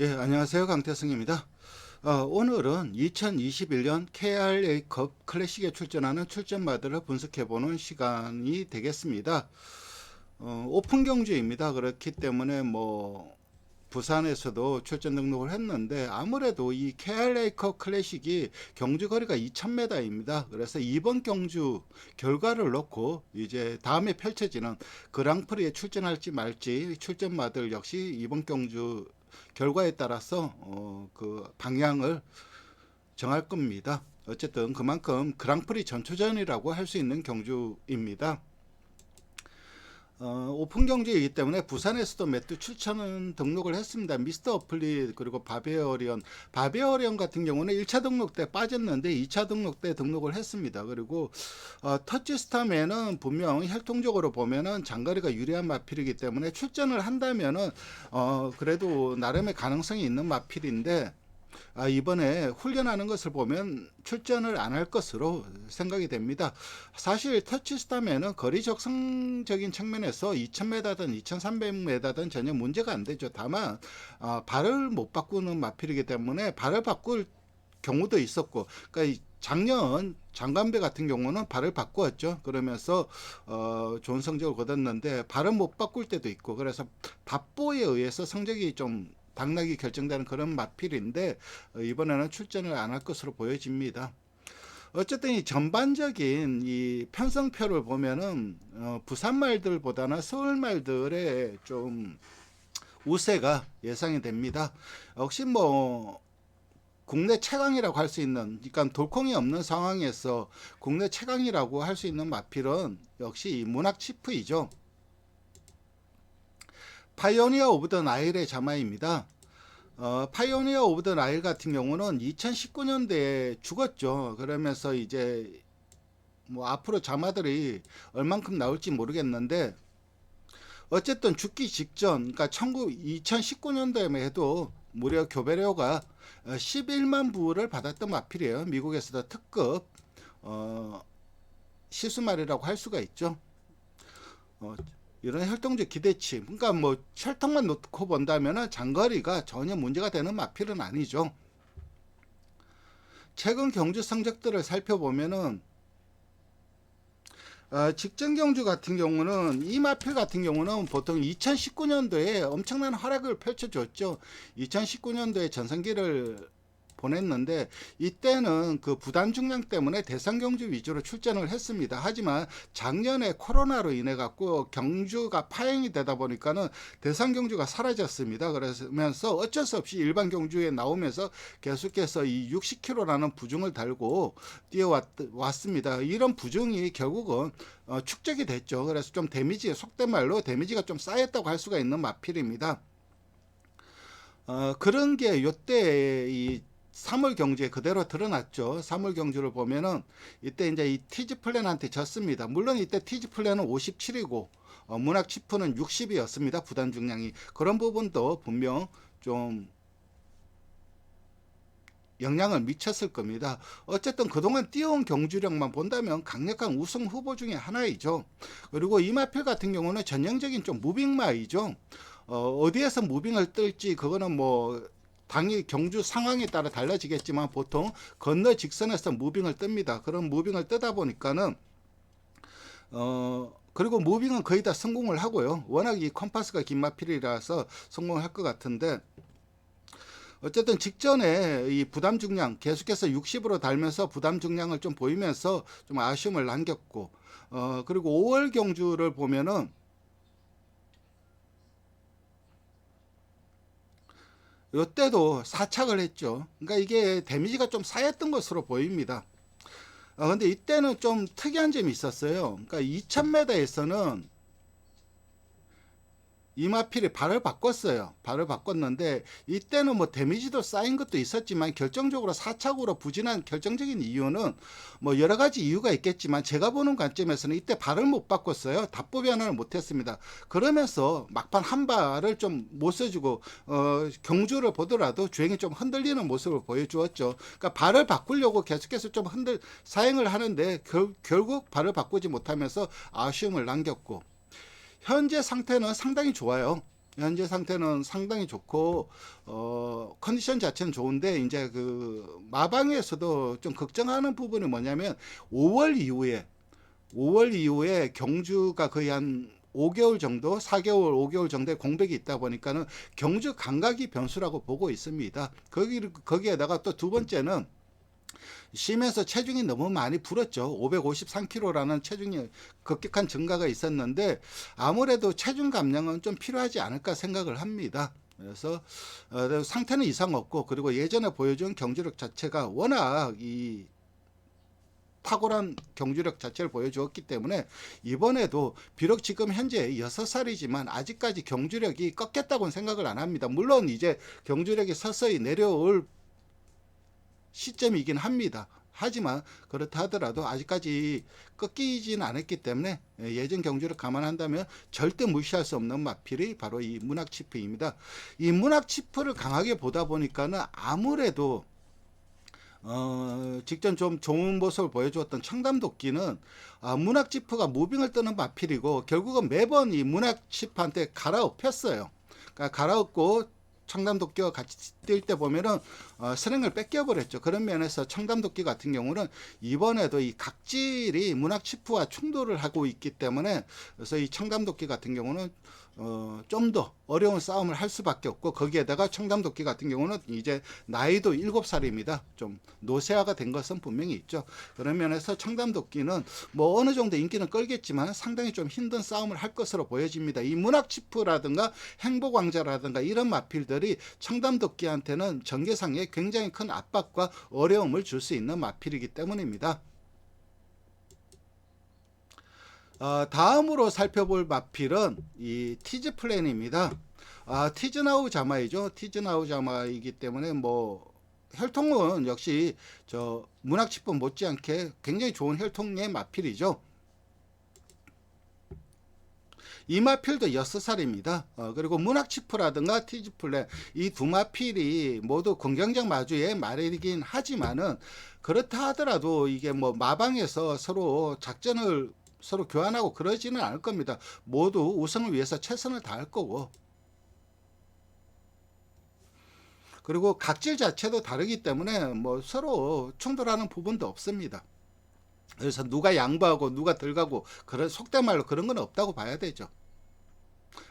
예, 안녕하세요. 강태승입니다. 어, 오늘은 2021년 KRA컵 클래식에 출전하는 출전마들을 분석해보는 시간이 되겠습니다. 어, 오픈 경주입니다. 그렇기 때문에 뭐 부산에서도 출전 등록을 했는데 아무래도 이 KRA컵 클래식이 경주 거리가 2,000m입니다. 그래서 이번 경주 결과를 놓고 이제 다음에 펼쳐지는 그랑프리에 출전할지 말지 출전마들 역시 이번 경주 결과에 따라서 어, 그 방향을 정할 겁니다. 어쨌든 그만큼 그랑프리 전초전이라고 할 수 있는 경주입니다. 어, 오픈 경주이기 때문에 부산에서도 몇두 출전은 등록을 했습니다. 미스터 어플릿 그리고 바베어리언 바베어리언 같은 경우는 1차 등록 때 빠졌는데 2차 등록 때 등록을 했습니다. 그리고 어, 터치스타맨은 분명 혈통적으로 보면은 장거리가 유리한 마필이기 때문에 출전을 한다면은 어, 그래도 나름의 가능성이 있는 마필인데 아, 이번에 훈련하는 것을 보면 출전을 안 할 것으로 생각이 됩니다. 사실 터치스타면은 거리 적성적인 측면에서 2000m든 2300m든 전혀 문제가 안 되죠. 다만 어, 발을 못 바꾸는 마필이기 때문에 발을 바꿀 경우도 있었고, 그러니까 이 작년 장관배 같은 경우는 발을 바꾸었죠. 그러면서 어, 좋은 성적을 거뒀는데 발을 못 바꿀 때도 있고, 그래서 답보에 의해서 성적이 좀 당락이 결정되는 그런 마필인데 어, 이번에는 출전을 안 할 것으로 보여집니다. 어쨌든 이 전반적인 이 편성표를 보면은 어, 부산 말들보다는 서울 말들의 좀 우세가 예상이 됩니다. 역시 뭐 국내 최강이라고 할 수 있는 그러니까 돌콩이 없는 상황에서 국내 최강이라고 할 수 있는 마필은 역시 이 문학 치프이죠. 파이오니어 오브 더 나일의 자마입니다. 어, 파이오니어 오브 더 나일 같은 경우는 2019년대에 죽었죠. 그러면서 이제 뭐 앞으로 자마들이 얼만큼 나올지 모르겠는데 어쨌든 죽기 직전, 그러니까 2019년도에만 해도 무려 교배료가 11만 부를 받았던 마필이에요. 미국에서도 특급 어, 시수말이라고 할 수가 있죠. 어, 이런 혈통적 기대치, 그러니까 뭐 혈통만 놓고 본다면 장거리가 전혀 문제가 되는 마필은 아니죠. 최근 경주 성적들을 살펴보면은 어, 직전 경주 같은 경우는 이 마필 같은 경우는 보통 2019년도에 엄청난 활약을 펼쳐줬죠. 2019년도에 전성기를 보냈는데 이때는 그 부담 중량 때문에 대상 경주 위주로 출전을 했습니다. 하지만 작년에 코로나로 인해 갖고 경주가 파행이 되다 보니까는 대상 경주가 사라졌습니다. 그러면서 어쩔 수 없이 일반 경주에 나오면서 계속해서 이 60kg라는 부중을 달고 뛰어왔습니다. 이런 부중이 결국은 어, 축적이 됐죠. 그래서 좀 데미지 속된 말로 데미지가 좀 쌓였다고 할 수가 있는 마필입니다. 어, 그런 게 요때 이 3월 경주에 그대로 드러났죠. 3월 경주를 보면은 이때 이제 이 티즈 플랜한테 졌습니다. 물론 이때 티즈 플랜은 57이고 어, 문학 치프는 60이었습니다. 부담 중량이 그런 부분도 분명 좀 영향을 미쳤을 겁니다. 어쨌든 그동안 뛰어온 경주력만 본다면 강력한 우승 후보 중에 하나이죠. 그리고 이마필 같은 경우는 전형적인 좀 무빙마이죠. 어, 어디에서 무빙을 뜰지 그거는 뭐 당일 경주 상황에 따라 달라지겠지만 보통 건너 직선에서 무빙을 뜹니다. 그런 무빙을 뜨다 보니까는 어 그리고 무빙은 거의 다 성공을 하고요. 워낙 이 컴파스가 긴 마필이라서 성공할 것 같은데 어쨌든 직전에 이 부담 중량 계속해서 60으로 달면서 부담 중량을 좀 보이면서 좀 아쉬움을 남겼고 어 그리고 5월 경주를 보면은 이때도 사착을 했죠. 그러니까 이게 데미지가 좀 쌓였던 것으로 보입니다. 아, 근데 이때는 좀 특이한 점이 있었어요. 그러니까 2000m에서는 이마필이 발을 바꿨어요. 발을 바꿨는데 이때는 뭐 데미지도 쌓인 것도 있었지만 결정적으로 사착으로 부진한 결정적인 이유는 뭐 여러 가지 이유가 있겠지만 제가 보는 관점에서는 이때 발을 못 바꿨어요. 답보 변화를 못 했습니다. 그러면서 막판 한 발을 좀 못 써주고 어, 경주를 보더라도 주행이 좀 흔들리는 모습을 보여주었죠. 그러니까 발을 바꾸려고 계속해서 좀 흔들 사행을 하는데 결, 결국 발을 바꾸지 못하면서 아쉬움을 남겼고 현재 상태는 상당히 좋아요. 현재 상태는 상당히 좋고 어 컨디션 자체는 좋은데 이제 그 마방에서도 좀 걱정하는 부분이 뭐냐면 5월 이후에 5월 이후에 경주가 거의 한 5개월 정도, 4개월, 5개월 정도의 공백이 있다 보니까는 경주 감각이 변수라고 보고 있습니다. 거기 거기에다가 또 두 번째는 쉬면서 체중이 너무 많이 불었죠. 553kg라는 체중이 급격한 증가가 있었는데 아무래도 체중 감량은 좀 필요하지 않을까 생각을 합니다. 그래서 어, 상태는 이상 없고 그리고 예전에 보여준 경주력 자체가 워낙 이 탁월한 경주력 자체를 보여주었기 때문에 이번에도 비록 지금 현재 6살이지만 아직까지 경주력이 꺾였다고는 생각을 안 합니다. 물론 이제 경주력이 서서히 내려올 시점이긴 합니다. 하지만 그렇다 하더라도 아직까지 꺾이진 않았기 때문에 예전 경주를 감안한다면 절대 무시할 수 없는 마필이 바로 이 문학치프입니다. 이 문학치프를 강하게 보다 보니까는 아무래도 어, 직전 좀 좋은 모습을 보여주었던 청담도끼는 아, 문학지프가 무빙을 뜨는 마필이고 결국은 매번 이 문학치프한테 갈아엎혔어요. 그러니까 갈아엎고 청담도끼와 같이 뛸 때 보면은 어, 선행을 뺏겨버렸죠. 그런 면에서 청담도끼 같은 경우는 이번에도 이 각질이 문학치프와 충돌을 하고 있기 때문에 그래서 이 청담도끼 같은 경우는 어, 좀 더 어려운 싸움을 할 수밖에 없고 거기에다가 청담도끼 같은 경우는 이제 나이도 7살입니다. 좀 노쇠화가 된 것은 분명히 있죠. 그런 면에서 청담도끼는 뭐 어느 정도 인기는 끌겠지만 상당히 좀 힘든 싸움을 할 것으로 보여집니다. 이 문학치프라든가 행복왕자라든가 이런 마필들이 청담도끼한테는 전개상에 굉장히 큰 압박과 어려움을 줄 수 있는 마필이기 때문입니다. 어, 다음으로 살펴볼 마필은 이 티즈 플랜입니다. 아, 티즈나우 자마이죠. 티즈나우 자마이기 때문에 뭐 혈통은 역시 저 문학치품 못지않게 굉장히 좋은 혈통의 마필이죠. 이 마필도 6살입니다. 어, 그리고 문학치프라든가 티즈플랜 이 두 마필이 모두 공경장 마주의 말이긴 하지만은 그렇다 하더라도 이게 뭐 마방에서 서로 작전을 서로 교환하고 그러지는 않을 겁니다. 모두 우승을 위해서 최선을 다할 거고. 그리고 각질 자체도 다르기 때문에 뭐 서로 충돌하는 부분도 없습니다. 그래서 누가 양보하고 누가 들가고 그런 속된 말로 그런 건 없다고 봐야 되죠.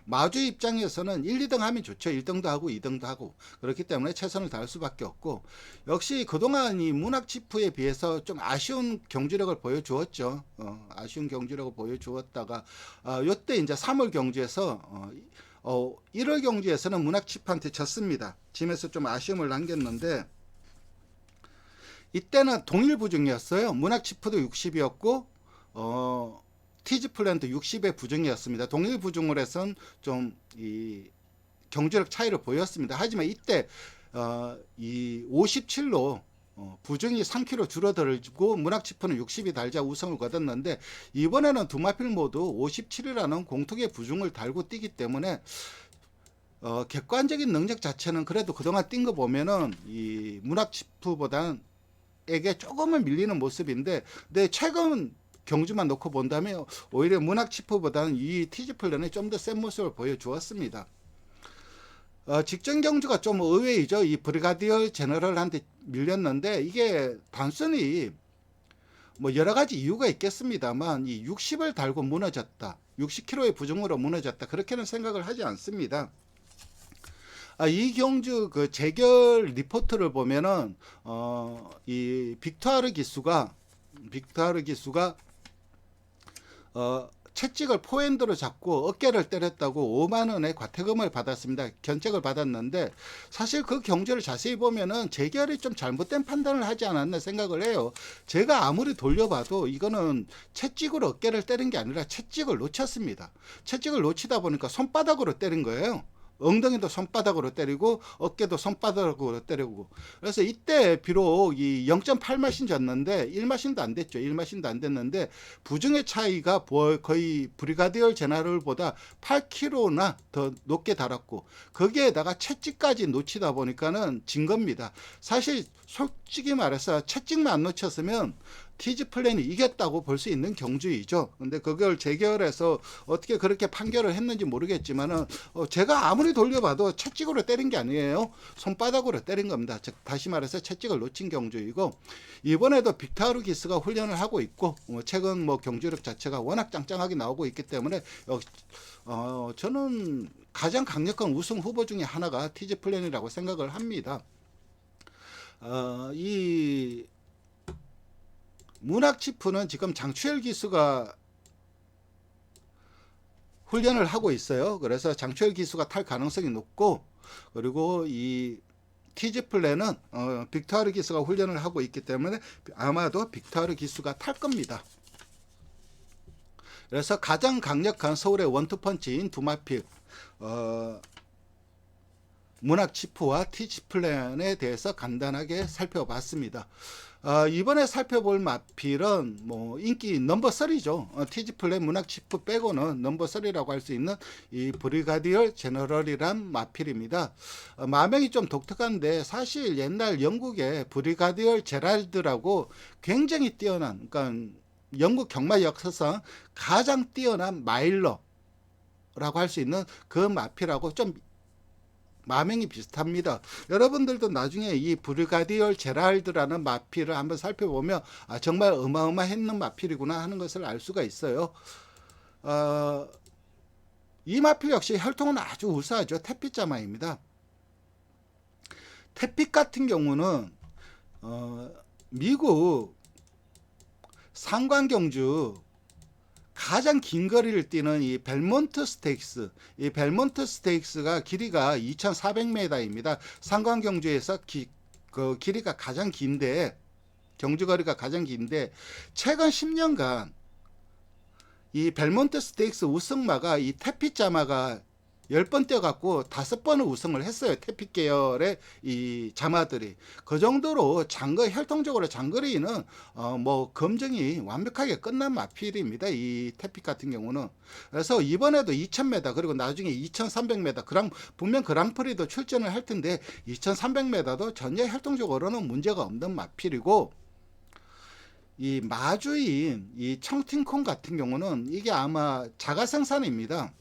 마주 입장에서는 1, 2등 하면 좋죠. 1등도 하고 2등도 하고. 그렇기 때문에 최선을 다할 수밖에 없고. 역시 그동안 이 문학치프에 비해서 좀 아쉬운 경주력을 보여주었죠. 어, 아쉬운 경주력을 보여주었다가, 어, 요때 이제 3월 경주에서, 어, 어, 1월 경주에서는 문학치프한테 졌습니다. 짐에서 좀 아쉬움을 남겼는데, 이때는 동일 부중이었어요. 문학치프도 60이었고, 어, 티즈 플랜도 60의 부중이었습니다. 동일 부중을 해선 좀 이 경제력 차이를 보였습니다. 하지만 이때 어, 이 57로 어, 부중이 3kg 줄어들고 문학치프는 60이 달자 우승을 거뒀는데 이번에는 두마필 모두 57이라는 공통의 부중을 달고 뛰기 때문에 어, 객관적인 능력 자체는 그래도 그동안 뛴 거 보면은 이 문학치프보다는 에게 조금은 밀리는 모습인데 근데 최근 경주만 놓고 본다면 오히려 문학 치프보다는 이 티지플랜이 좀 더 센 모습을 보여주었습니다. 어, 직전 경주가 좀 의외이죠. 이 브리가디얼 제너럴한테 밀렸는데 이게 단순히 뭐 여러 가지 이유가 있겠습니다만 이 60을 달고 무너졌다. 60kg의 부중으로 무너졌다. 그렇게는 생각을 하지 않습니다. 아, 이 경주 그 재결 리포트를 보면은 어, 이 빅토르 기수가 빅토르 기수가 어, 채찍을 포핸드로 잡고 어깨를 때렸다고 5만 원의 과태금을 받았습니다. 견책을 받았는데 사실 그 경제를 자세히 보면은 재결이 좀 잘못된 판단을 하지 않았나 생각을 해요. 제가 아무리 돌려봐도 이거는 채찍으로 어깨를 때린 게 아니라 채찍을 놓쳤습니다. 채찍을 놓치다 보니까 손바닥으로 때린 거예요. 엉덩이도 손바닥으로 때리고 어깨도 손바닥으로 때리고. 그래서 이때 비록 이 0.8마신 졌는데 1마신도 안 됐죠. 1마신도 안 됐는데 부중의 차이가 거의 브리가디얼 제나럴보다 8kg나 더 높게 달았고 거기에다가 채찍까지 놓치다 보니까는 진 겁니다. 사실 솔직히 말해서 채찍만 안 놓쳤으면 티즈 플랜이 이겼다고 볼 수 있는 경주이죠. 근데 그걸 재결해서 어떻게 그렇게 판결을 했는지 모르겠지만은 어, 제가 아무리 돌려봐도 채찍으로 때린 게 아니에요. 손바닥으로 때린 겁니다. 즉 다시 말해서 채찍을 놓친 경주이고 이번에도 빅타르 기스가 훈련을 하고 있고 어, 최근 뭐 경주력 자체가 워낙 짱짱하게 나오고 있기 때문에 역- 어, 저는 가장 강력한 우승 후보 중에 하나가 티즈 플랜이라고 생각을 합니다. 어, 이 문학 치프는 지금 장추열 기수가 훈련을 하고 있어요. 그래서 장추열 기수가 탈 가능성이 높고 그리고 이 티즈 플랜은 어, 빅토르 기수가 훈련을 하고 있기 때문에 아마도 빅토르 기수가 탈 겁니다. 그래서 가장 강력한 서울의 원투펀치인 두마필 어, 문학 치프와 티지 플랜에 대해서 간단하게 살펴봤습니다. 어, 이번에 살펴볼 마필은 뭐 인기 넘버 3죠. 어, 티지 플랜 문학 치프 빼고는 넘버 3라고 할 수 있는 이 브리가디얼 제너럴이란 마필입니다. 어, 마명이 좀 독특한데 사실 옛날 영국의 브리가디얼 제랄드라고 굉장히 뛰어난 그러니까 영국 경마 역사상 가장 뛰어난 마일러 라고 할 수 있는 그 마필하고 좀 마명이 비슷합니다. 여러분들도 나중에 이 브리가디얼 제랄드라는 마필을 한번 살펴보면 아, 정말 어마어마했는 마필이구나 하는 것을 알 수가 있어요. 어, 이 마필 역시 혈통은 아주 우수하죠. 태피자마입니다. 태핏 같은 경우는 어, 미국 상관경주 가장 긴 거리를 뛰는 이 벨몬트 스테이크스, 이 벨몬트 스테이크스가 길이가 2,400m입니다. 상관경주에서 기, 그 길이가 가장 긴데 경주 거리가 가장 긴데 최근 10년간 이 벨몬트 스테이크스 우승마가 이 태피 자마가 10번 뛰어갖고 다섯 번을 우승을 했어요. 태픽 계열의 이 자마들이. 그 정도로 장거 혈통적으로 장거리는 어 뭐 검증이 완벽하게 끝난 마필입니다. 이 태픽 같은 경우는. 그래서 이번에도 2000m 그리고 나중에 2300m 그랑 분명 그랑프리도 출전을 할 텐데 2300m도 전혀 혈통적으로는 문제가 없는 마필이고 이 마주인 이 청팅콩 같은 경우는 이게 아마 자가 생산입니다.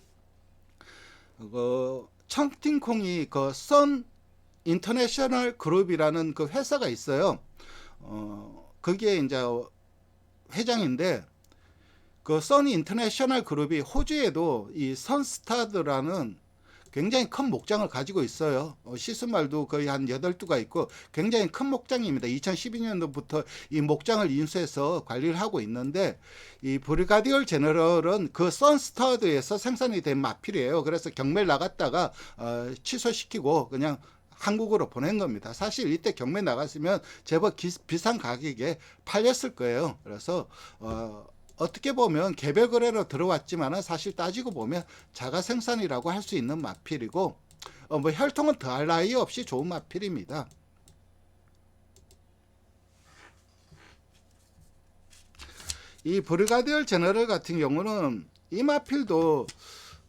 그 청팅콩이 그선 인터내셔널 그룹이라는 그 회사가 있어요. 어 그게 이제 회장인데 그 써니 인터내셔널 그룹이 호주에도 이 선스타드라는 굉장히 큰 목장을 가지고 있어요. 어, 시스말도 거의 한 8두가 있고 굉장히 큰 목장입니다. 2012년도부터 이 목장을 인수해서 관리를 하고 있는데 이 브리가디얼 제너럴은 그 선스타드에서 생산이 된 마필이에요. 그래서 경매를 나갔다가 어, 취소시키고 그냥 한국으로 보낸 겁니다. 사실 이때 경매 나갔으면 제법 기, 비싼 가격에 팔렸을 거예요. 그래서 어, 어떻게 보면 개별 거래로 들어왔지만은 사실 따지고 보면 자가 생산이라고 할 수 있는 마필이고 어, 뭐 혈통은 더할 나위 없이 좋은 마필입니다. 이 브리가디얼 제너럴 같은 경우는 이 마필도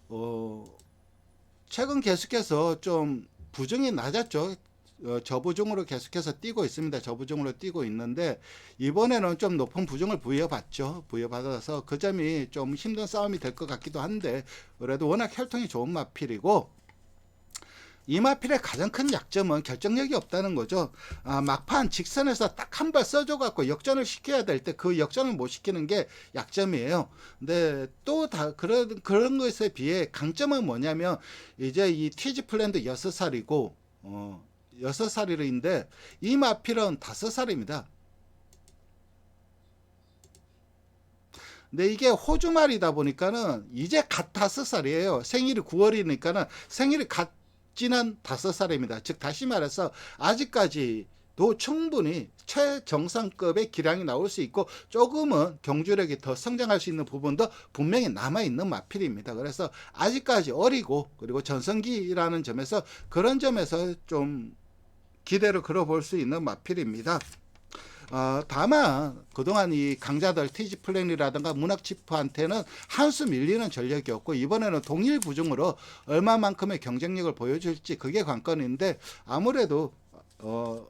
어, 최근 계속해서 좀 부정이 낮았죠. 어, 저부종으로 계속해서 뛰고 있습니다. 저부종으로 뛰고 있는데 이번에는 좀 높은 부종을 부여받죠. 부여받아서 그 점이 좀 힘든 싸움이 될 것 같기도 한데 그래도 워낙 혈통이 좋은 마필이고 이 마필의 가장 큰 약점은 결정력이 없다는 거죠. 아, 막판 직선에서 딱 한 발 써줘갖고 역전을 시켜야 될 때 그 역전을 못 시키는 게 약점이에요. 근데 또 다 그런 그런 것에 비해 강점은 뭐냐면 이제 이 티지 플랜드 6살이고 어, 6살인데 이 마필은 5살입니다. 근데 이게 호주 말이다 보니까는 이제 갓 다섯 살이에요. 생일이 9월이니까는 생일이 갓 지난 다섯 살입니다. 즉 다시 말해서 아직까지도 충분히 최정상급의 기량이 나올 수 있고 조금은 경주력이 더 성장할 수 있는 부분도 분명히 남아 있는 마필입니다. 그래서 아직까지 어리고 그리고 전성기라는 점에서 그런 점에서 좀 기대를 걸어볼 수 있는 마필입니다. 어, 다만 그동안 이 강자들 티지 플랜이라든가 문학 치프한테는 한수 밀리는 전력이 없고 이번에는 동일 부중으로 얼마만큼의 경쟁력을 보여줄지 그게 관건인데 아무래도 어,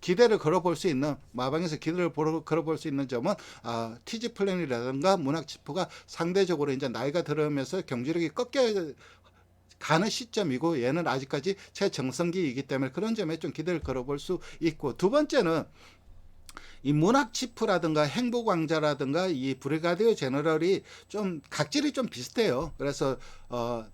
기대를 걸어볼 수 있는 마방에서 기대를 걸어볼 수 있는 점은 아, 티지 플랜이라든가 문학 지표가 상대적으로 이제 나이가 들어오면서 경제력이 꺾여 가는 시점이고 얘는 아직까지 최정성기이기 때문에 그런 점에 좀 기대를 걸어볼 수 있고 두 번째는 이 문학 치프라든가 행복왕자라든가 이 브리가디오 제너럴이 좀 각질이 좀 비슷해요. 그래서 어.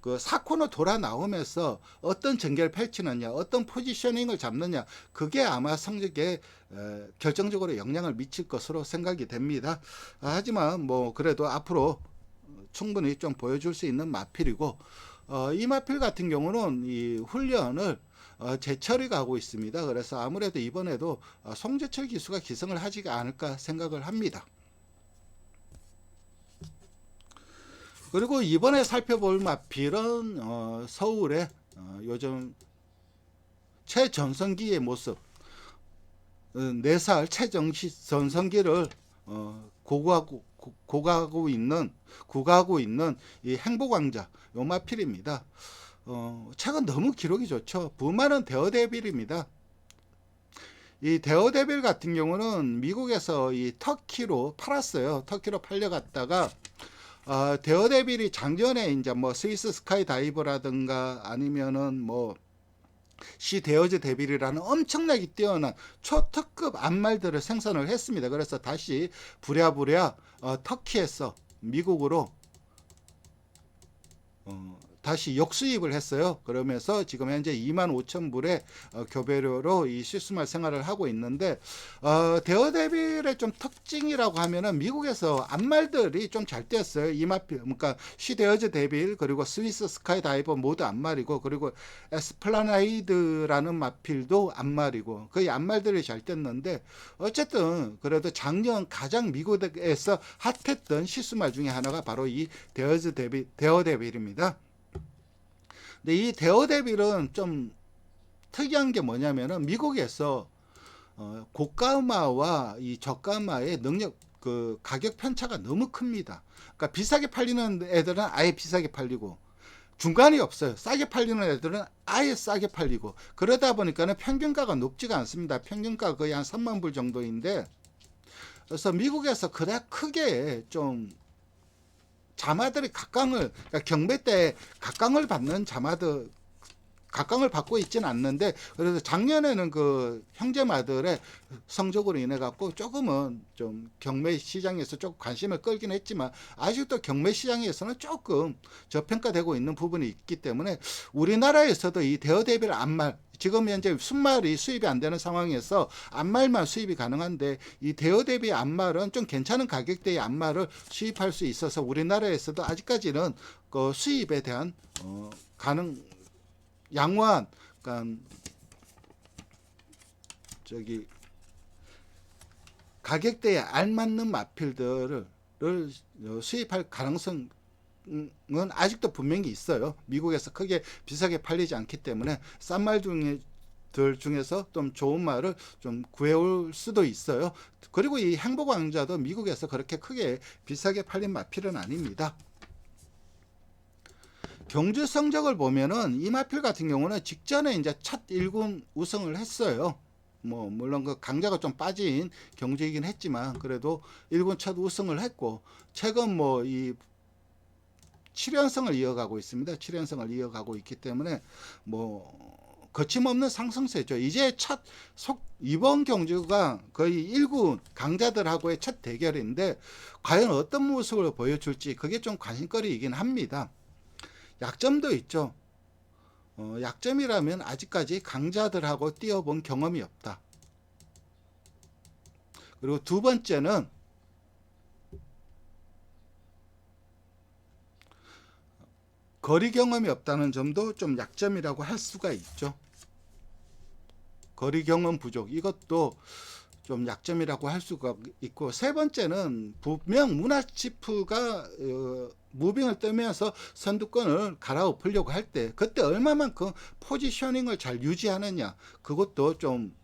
그 사코너 돌아 나오면서 어떤 전개를 펼치느냐, 어떤 포지셔닝을 잡느냐, 그게 아마 성적에 에, 결정적으로 영향을 미칠 것으로 생각이 됩니다. 아, 하지만 뭐 그래도 앞으로 충분히 좀 보여줄 수 있는 마필이고 어, 이 마필 같은 경우는 이 훈련을 어, 제철이 가고 있습니다. 그래서 아무래도 이번에도 어, 송재철 기수가 기승을 하지 않을까 생각을 합니다. 그리고 이번에 살펴볼 마필은 어, 서울의 어, 요즘 최전성기의 모습 어, 4살 최정시 전성기를 어, 고구하고 고- 고가하고 있는 구가하고 있는 이 행복왕자 요마필입니다. 어, 최근 너무 기록이 좋죠. 부마는 데어데빌입니다. 이 데어데빌 같은 경우는 미국에서 이 터키로 팔았어요. 터키로 팔려갔다가 어, 데어데빌이 작년에 이제 뭐 스위스 스카이 다이버라든가 아니면은 뭐 시 데어즈 데빌이라는 엄청나게 뛰어난 초특급 안말들을 생산을 했습니다. 그래서 다시 부랴부랴 어, 터키에서 미국으로 어, 다시 역수입을 했어요. 그러면서 지금 현재 2만 5천 불의 어, 교배료로 이 실수말 생활을 하고 있는데 어, 데어데빌의 좀 특징이라고 하면은 미국에서 안말들이 좀 잘 뛰었어요. 이마필 그러니까 시 데어즈 데빌 그리고 스위스 스카이 다이버 모두 안말이고 그리고 에스플라나이드라는 마필도 안말이고 거의 안말들이 잘 뛰었는데 어쨌든 그래도 작년 가장 미국에서 핫했던 실수말 중에 하나가 바로 이 데어즈 데빌 데어데빌입니다. 근데 이 데어데빌은 좀 특이한 게 뭐냐면은 미국에서 어, 고가마와 이 저가마의 능력 그 가격 편차가 너무 큽니다. 그러니까 비싸게 팔리는 애들은 아예 비싸게 팔리고 중간이 없어요. 싸게 팔리는 애들은 아예 싸게 팔리고 그러다 보니까는 평균가가 높지가 않습니다. 평균가 거의 한 3만 불 정도인데 그래서 미국에서 그닥 크게 좀 자마들이 각광을 그러니까 경매 때 각광을 받는 자마들 각광을 받고 있지는 않는데 그래서 작년에는 그 형제마들의 성적으로 인해 갖고 조금은 좀 경매 시장에서 조금 관심을 끌긴 했지만 아직도 경매 시장에서는 조금 저평가되고 있는 부분이 있기 때문에 우리나라에서도 이 대어대비를 안말 지금 현재 순말이 수입이 안 되는 상황에서 안말만 수입이 가능한데 이 대여 대비 안말은 좀 괜찮은 가격대의 안말을 수입할 수 있어서 우리나라에서도 아직까지는 그 수입에 대한 어, 가능 양호한 그러니까 저기 가격대에 알맞는 마필들을 어, 수입할 가능성 은 아직도 분명히 있어요. 미국에서 크게 비싸게 팔리지 않기 때문에 싼 말 중에 들 중에서 좀 좋은 말을 좀 구해올 수도 있어요. 그리고 이 행복 왕자도 미국에서 그렇게 크게 비싸게 팔린 마필은 아닙니다. 경주 성적을 보면은 이 마필 같은 경우는 직전에 이제 첫 1군 우승을 했어요. 뭐 물론 그 강자가 좀 빠진 경주이긴 했지만 그래도 1군 첫 우승을 했고 최근 뭐 이 7연승을 이어가고 있습니다. 7연승을 이어가고 있기 때문에 뭐 거침없는 상승세죠. 이제 첫 속, 이번 경주가 거의 1군 강자들하고의 첫 대결인데 과연 어떤 모습을 보여줄지 그게 좀 관심거리이긴 합니다. 약점도 있죠. 어, 약점이라면 아직까지 강자들하고 뛰어본 경험이 없다. 그리고 두 번째는 거리 경험이 없다는 점도 좀 약점이라고 할 수가 있죠. 거리 경험 부족 이것도 좀 약점이라고 할 수가 있고 세 번째는 분명 문화치프가 어, 무빙을 뜨면서 선두권을 갈아엎으려고 할 때 그때 얼마만큼 포지셔닝을 잘 유지하느냐 그것도 좀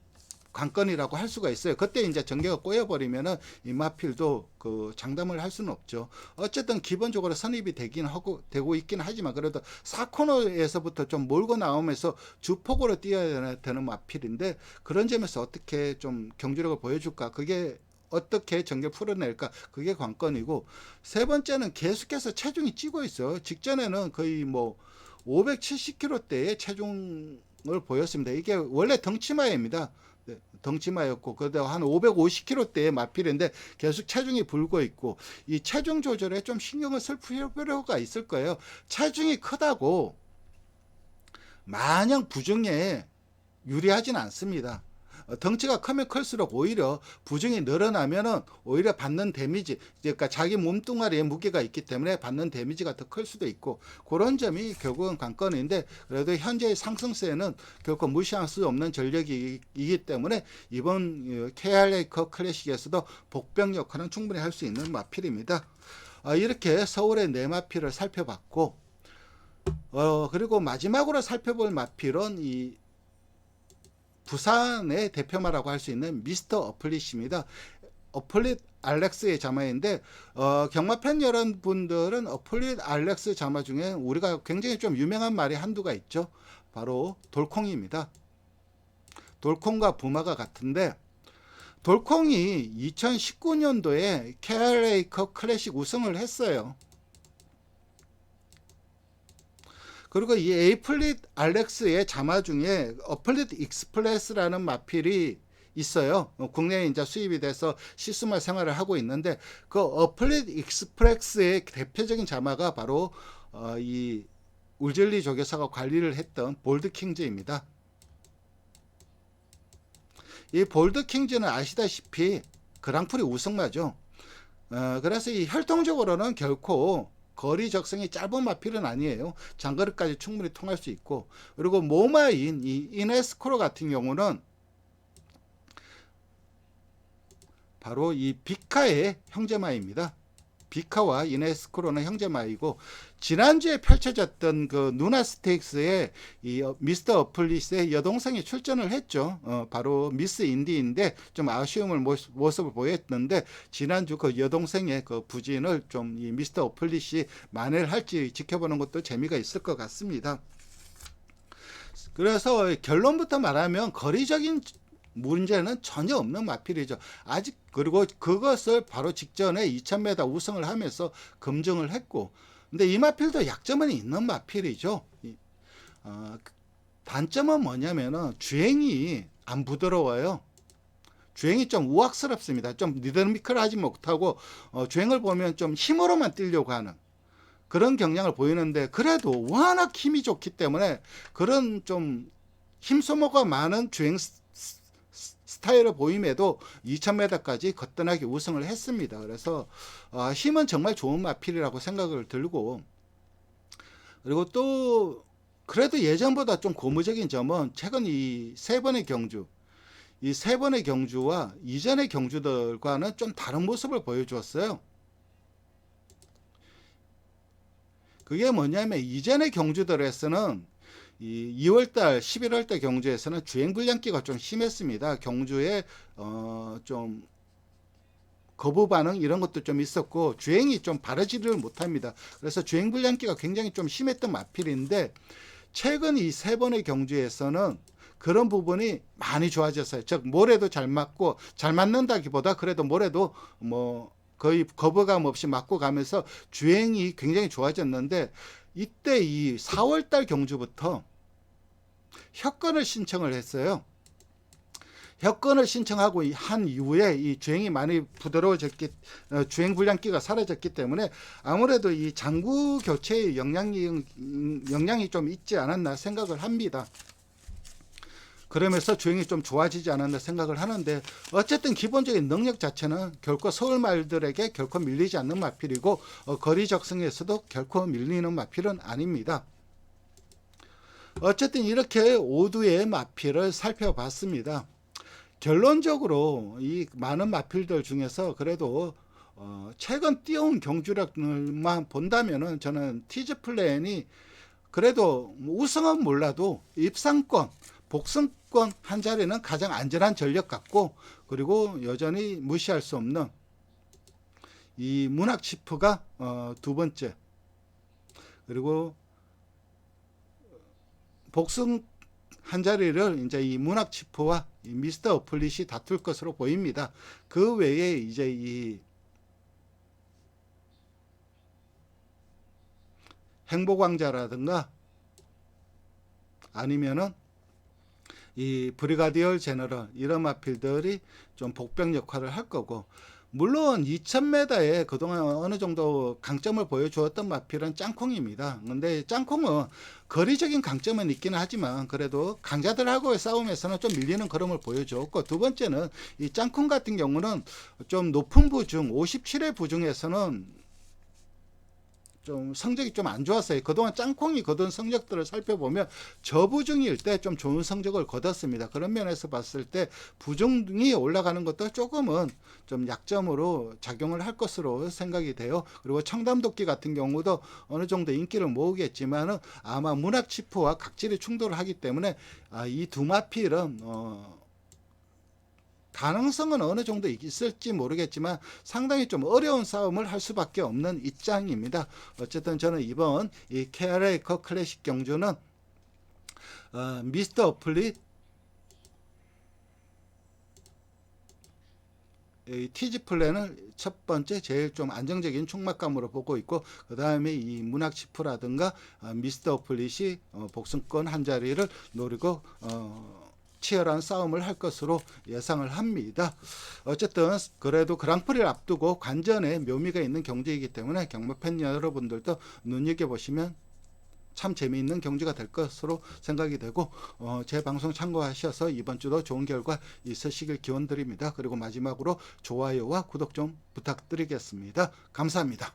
관건이라고 할 수가 있어요. 그때 이제 전개가 꼬여버리면은 이 마필도 그 장담을 할 수는 없죠. 어쨌든 기본적으로 선입이 되긴 하고 되고 있긴 하지만 그래도 4코너에서부터 좀 몰고 나오면서 주폭으로 뛰어야 되는 마필인데 그런 점에서 어떻게 좀 경주력을 보여줄까 그게 어떻게 전개 풀어낼까 그게 관건이고 세 번째는 계속해서 체중이 찌고 있어요. 직전에는 거의 뭐 570kg대의 체중을 보였습니다. 이게 원래 덩치마입니다. 네, 덩치마였고 그래도 한 550kg대의 마필인데 계속 체중이 불고 있고 이 체중 조절에 좀 신경을 쓸 필요가 있을 거예요. 체중이 크다고 마냥 부정에 유리하진 않습니다. 어, 덩치가 크면 클수록 오히려 부정이 늘어나면은 오히려 받는 데미지, 그러니까 자기 몸뚱아리에 무게가 있기 때문에 받는 데미지가 더 클 수도 있고 그런 점이 결국은 관건인데 그래도 현재의 상승세는 결코 무시할 수 없는 전력이기 때문에 이번 KRA 컵 클래식에서도 복병 역할은 충분히 할 수 있는 마필입니다. 어, 이렇게 서울의 네 마필을 살펴봤고 어, 그리고 마지막으로 살펴볼 마필은 이 부산의 대표마라고 할 수 있는 미스터 어플릿입니다. 어플릿 알렉스의 자마인데 어, 경마 팬 여러분들은 어플릿 알렉스 자마 중에 우리가 굉장히 좀 유명한 말이 한두가 있죠. 바로 돌콩입니다. 돌콩과 부마가 같은데 돌콩이 2019년도에 KRA컵 클래식 우승을 했어요. 그리고 이 에이플릿 알렉스의 자마 중에 어플릿 익스프레스라는 마필이 있어요. 어, 국내에 이제 수입이 돼서 시스마 생활을 하고 있는데 그 어플릿 익스프레스의 대표적인 자마가 바로 어, 이 울젤리 조교사가 관리를 했던 볼드 킹즈입니다. 이 볼드 킹즈는 아시다시피 그랑프리 우승마죠. 어, 그래서 이 혈통적으로는 결코 거리 적성이 짧은 마필은 아니에요. 장거리까지 충분히 통할 수 있고 그리고 모마인 이 이네스코로 같은 경우는 바로 이 비카의 형제마입니다. 비카와 이네스코로는 형제마이고 지난주에 펼쳐졌던 그 누나 스테이크스에 이 어, 미스터 어플리스의 여동생이 출전을 했죠. 어, 바로 미스 인디인데 좀 아쉬움을 모습, 모습을 보였는데 지난주 그 여동생의 그 부진을 좀 이 미스터 어플리시 만회를 할지 지켜보는 것도 재미가 있을 것 같습니다. 그래서 결론부터 말하면 거리적인 문제는 전혀 없는 마필이죠. 아직 그리고 그것을 바로 직전에 2000m 우승을 하면서 검증을 했고, 근데 이 마필도 약점은 있는 마필이죠. 어, 단점은 뭐냐면은 주행이 안 부드러워요. 주행이 좀 우악스럽습니다. 좀 리드미컬하지 못하고 어, 주행을 보면 좀 힘으로만 뛰려고 하는 그런 경향을 보이는데 그래도 워낙 힘이 좋기 때문에 그런 좀 힘소모가 많은 주행 스타일을 보임에도 2000m까지 거뜬하게 우승을 했습니다. 그래서 어, 힘은 정말 좋은 마필이라고 생각을 들고 그리고 또 그래도 예전보다 좀 고무적인 점은 최근 이 세 번의 경주 이 세 번의 경주와 이전의 경주들과는 좀 다른 모습을 보여주었어요. 그게 뭐냐면 이전의 경주들에서는 이 2월달, 11월달 경주에서는 주행 불량기가 좀 심했습니다. 경주에 어 좀 거부 반응 이런 것도 좀 있었고 주행이 좀 바르지를 못합니다. 그래서 주행 불량기가 굉장히 좀 심했던 마필인데 최근 이 세 번의 경주에서는 그런 부분이 많이 좋아졌어요. 즉 모래도 잘 맞고 잘 맞는다기보다 그래도 모래도 뭐 거의 거부감 없이 맞고 가면서 주행이 굉장히 좋아졌는데 이때 이 4월달 경주부터 협건을 신청을 했어요. 협건을 신청하고 한 이후에 이 주행이 많이 부드러워졌기 어, 주행 불량기가 사라졌기 때문에 아무래도 이 장구 교체의 영향이 영향이 좀 있지 않았나 생각을 합니다. 그러면서 주행이 좀 좋아지지 않았나 생각을 하는데 어쨌든 기본적인 능력 자체는 결코 서울 말들에게 결코 밀리지 않는 마필이고 어, 거리 적성에서도 결코 밀리는 마필은 아닙니다. 어쨌든 이렇게 오두의 마필을 살펴봤습니다. 결론적으로 이 많은 마필들 중에서 그래도 어 최근 뛰어온 경주력만 본다면은 저는 티즈 플랜이 그래도 우승은 몰라도 입상권 복승 복승권 한 자리는 가장 안전한 전력 같고 그리고 여전히 무시할 수 없는 이 문학 치프가 어, 두 번째 그리고 복승 한 자리를 이제 이 문학 치프와 이 미스터 어플릿이 다툴 것으로 보입니다. 그 외에 이제 이 행복왕자라든가 아니면은 이 브리가디얼 제너럴 이런 마필들이 좀 복병 역할을 할 거고 물론 2000m에 그동안 어느 정도 강점을 보여주었던 마필은 짱콩입니다. 근데 짱콩은 거리적인 강점은 있기는 하지만 그래도 강자들하고의 싸움에서는 좀 밀리는 걸음을 보여주었고 두 번째는 이 짱콩 같은 경우는 좀 높은 부중 57회 부중에서는 좀 성적이 좀 안 좋았어요. 그동안 짱콩이 거둔 성적들을 살펴보면 저부중일 때 좀 좋은 성적을 거뒀습니다. 그런 면에서 봤을 때 부중이 올라가는 것도 조금은 좀 약점으로 작용을 할 것으로 생각이 돼요. 그리고 청담도끼 같은 경우도 어느 정도 인기를 모으겠지만은 아마 문학 치프와 각질이 충돌을 하기 때문에 아, 이 두 마필은 어, 가능성은 어느 정도 있을지 모르겠지만 상당히 좀 어려운 싸움을 할 수밖에 없는 입장입니다. 어쨌든 저는 이번 이 케아레이커 클래식 경주는 어, 미스터 어플릿 이 티지 플랜을 첫 번째 제일 좀 안정적인 총막감으로 보고 있고 그 다음에 이 문학 치프라든가 어, 미스터 어플릿이 어, 복승권 한 자리를 노리고 어, 치열한 싸움을 할 것으로 예상을 합니다. 어쨌든 그래도 그랑프리를 앞두고 관전에 묘미가 있는 경기이기 때문에 경마 팬 여러분들도 눈여겨 보시면 참 재미있는 경기가 될 것으로 생각이 되고 어, 제 방송 참고하셔서 이번 주도 좋은 결과 있으시길 기원드립니다. 그리고 마지막으로 좋아요와 구독 좀 부탁드리겠습니다. 감사합니다.